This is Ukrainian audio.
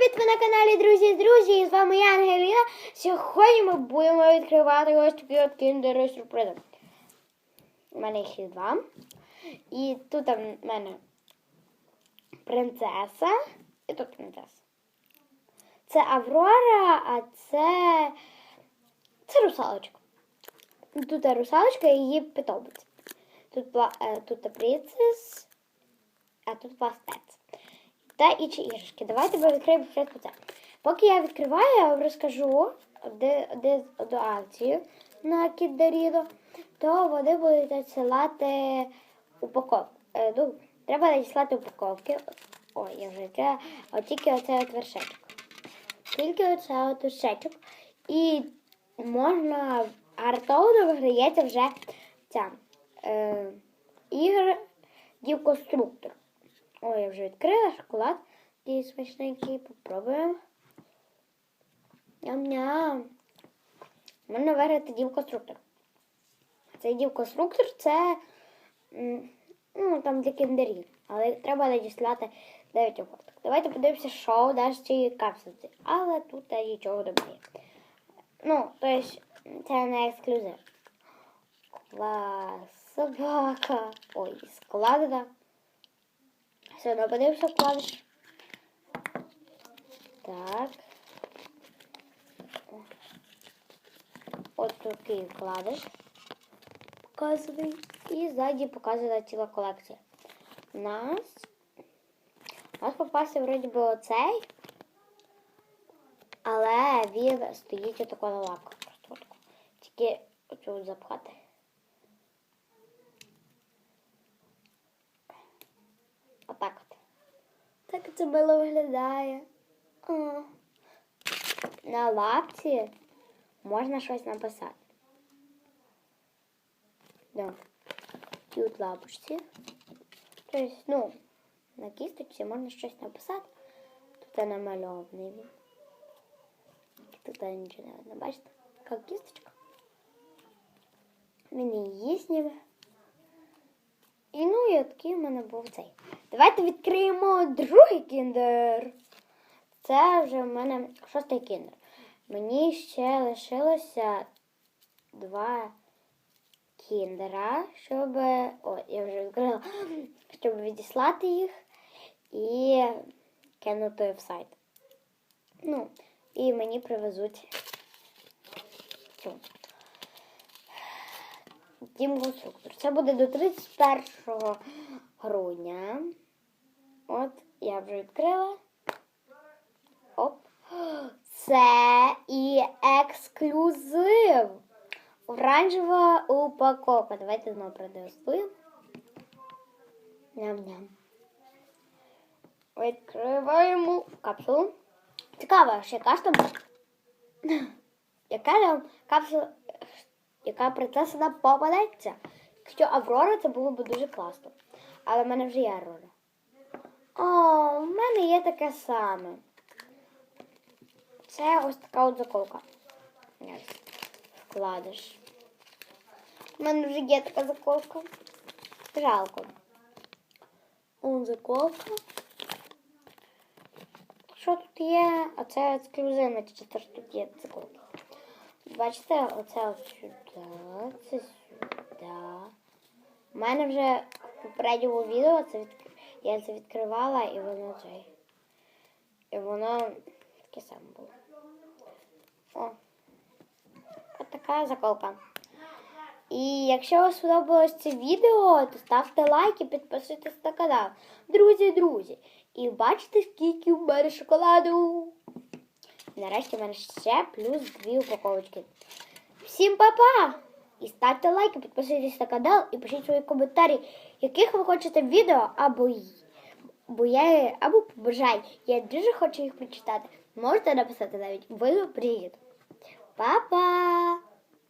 привіт! Ви на каналі Друзі Друзі! І з вами я Ангеліна. Сьогодні ми будемо відкривати ось такі от кіндери сюрпризи. У мене їх два. І тут в мене принцеса. І тут принцеса. Це Аврора, а це. Це русалочка. Тут русалочка і її питомець. Тут, е, тут принцес, а тут пластець та інші іграшки. Давайте ми відкриємо спочатку це. Поки я відкриваю, я вам розкажу, де, де до акції на Кідерідо, то вони будуть надсилати упаковку. Е, ну, треба надіслати упаковки. Ой, я вже відкрила. От тільки оцей от вершечок. Тільки оцей от вершечок. І можна гартовно виграється вже ця е, ігра Дівконструктор. Ой, я вже відкрила шоколад. І смачненький попробуємо. Ням-ням. У мене виграти дів-конструктор. Цей дів-конструктор це ну, там для кіндерів. Але треба надіслати 9 обгорток. Давайте подивимося, що дасть ці капсулці. Але тут нічого немає. Ну, тобто, це не ексклюзив. Клас, собака. Ой, складена. Все, одно подивимося вкладиш. Так. От такий вкладиш. Показаний. І ззаді показана ціла колекція. У нас. У нас попався вроді би оцей. Але він стоїть отако на лапках. Тільки оцю запхати. Отак от. Так це мило виглядає. О. На лапці можна щось написати. Да. Тут лапочці. Тобто, ну, на кісточці можна щось написати. Тут намальований він. Тут нічого не видно. Бачите? Як кісточка. Він її зніме. І ну і такий в мене був цей. Давайте відкриємо другий кіндер. Це вже в мене шостий кіндер. Мені ще лишилося два кіндера, щоб. О, я вже відкрила, щоб відіслати їх і кинути в сайт. Ну, і мені привезуть цю. Дім конструктор. Це буде до 31 грудня. От, я вже відкрила. Оп. Це і ексклюзив. Оранжева упаковка. Давайте знову продегустуємо. Ням-ням. Відкриваємо капсулу. Цікаво, що яка ж там. Яка там капсула, яка принцеса нам попадеться? Якщо Аврора, це було б дуже класно. Але в мене вже є Аврора. О, в мене є таке саме. Це ось така от заколка. Вкладиш. У мене вже є така заколка. Жалко. Он заколка. Що тут є? Оце ексклюзивна чисто що тут є заколка. Бачите, оце от сюди, це сюди. У мене вже в попередньому відео це від... я це відкривала і воно цей. І воно таке саме було. О, от така заколка. І якщо вам сподобалось це відео, то ставте лайк і підписуйтесь на канал. Друзі, друзі. І бачите, скільки в мене шоколаду. Нарешті в мене ще плюс дві упаковочки. Всім па-па! І ставте лайки, підписуйтесь на канал і пишіть свої коментарі, яких ви хочете відео або бо я або побажай. Я дуже хочу їх прочитати. Можете написати навіть ви привіт. Па-па!